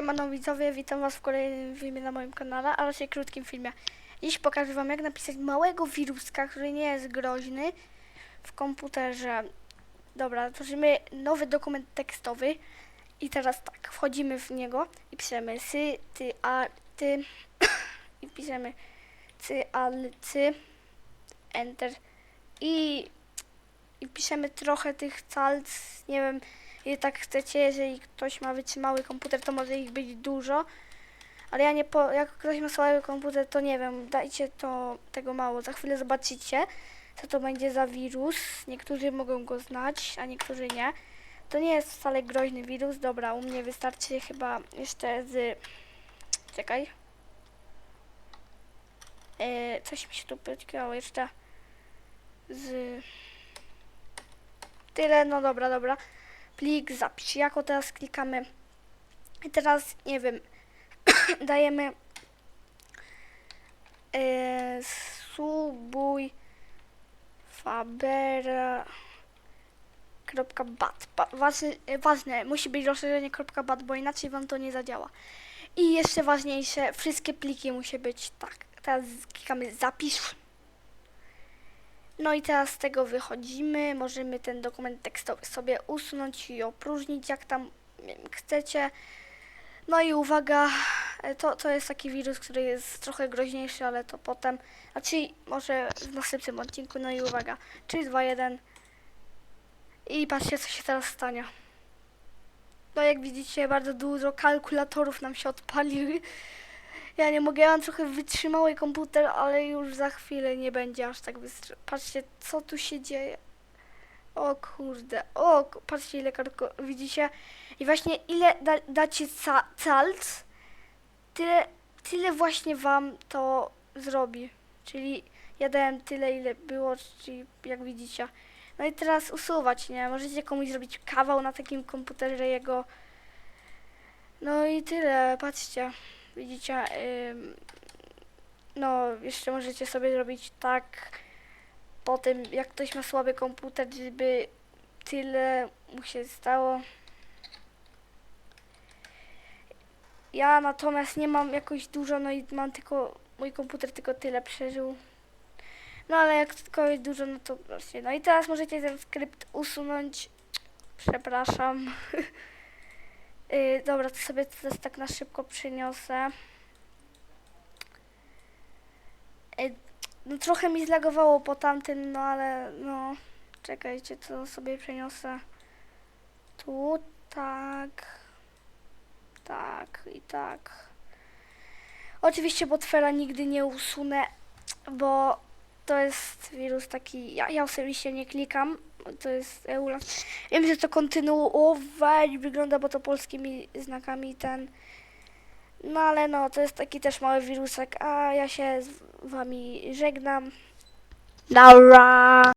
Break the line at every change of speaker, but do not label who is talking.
Siemano widzowie, witam was w kolejnym filmie na moim kanale, a raczej krótkim filmie. Dziś pokażę wam jak napisać małego wiruska, który nie jest groźny w komputerze. Dobra, tworzymy nowy dokument tekstowy i teraz tak, wchodzimy w niego i piszemy sy, ty, a, ty i piszemy cy, al, cy, enter i, i piszemy trochę tych calc, nie wiem, i tak chcecie, jeżeli ktoś ma wytrzymały komputer, to może ich być dużo. Ale ja nie po, jak ktoś ma słaby komputer, to nie wiem, dajcie to tego mało. Za chwilę zobaczycie, co to będzie za wirus. Niektórzy mogą go znać, a niektórzy nie. To nie jest wcale groźny wirus. Dobra, u mnie wystarczy chyba jeszcze z... Czekaj. E, coś mi się tu powiedziało jeszcze. Z... Tyle, no dobra, dobra plik, zapisz. Jako teraz klikamy i teraz, nie wiem, dajemy e, subuj fabera kropka bat. Ba, ważne, e, ważne, musi być rozszerzenie kropka bat, bo inaczej wam to nie zadziała. I jeszcze ważniejsze, wszystkie pliki musi być tak. Teraz klikamy zapisz. No i teraz z tego wychodzimy. Możemy ten dokument tekstowy sobie usunąć i opróżnić, jak tam chcecie. No i uwaga, to, to jest taki wirus, który jest trochę groźniejszy, ale to potem, znaczy może w następnym odcinku. No i uwaga, 3, 2, 1 i patrzcie, co się teraz stanie. No jak widzicie, bardzo dużo kalkulatorów nam się odpaliły. Ja nie mogę, ja mam trochę wytrzymały komputer, ale już za chwilę nie będzie aż tak wystrzy... Patrzcie, co tu się dzieje. O kurde, o, patrzcie ile kartko, widzicie? I właśnie ile da, dacie ca, calc, tyle, tyle właśnie wam to zrobi. Czyli ja dałem tyle, ile było, czyli jak widzicie. No i teraz usuwać, nie? Możecie komuś zrobić kawał na takim komputerze jego. No i tyle, patrzcie. Widzicie, no jeszcze możecie sobie zrobić tak po tym, jak ktoś ma słaby komputer, żeby tyle mu się stało. Ja natomiast nie mam jakoś dużo, no i mam tylko, mój komputer tylko tyle przeżył. No ale jak tylko jest dużo, no to właśnie. No i teraz możecie ten skrypt usunąć. Przepraszam. Yy, dobra, to sobie teraz tak na szybko przyniosę. Yy, no trochę mi zlagowało po tamtym, no ale no czekajcie, to sobie przeniosę tu, tak, tak i tak. Oczywiście Botfera nigdy nie usunę, bo to jest wirus taki, ja, ja osobiście nie klikam, to jest EULAS. Wiem, że to kontynuować wygląda, bo to polskimi znakami ten. No ale no, to jest taki też mały wirusek, a ja się z wami żegnam. Dobra.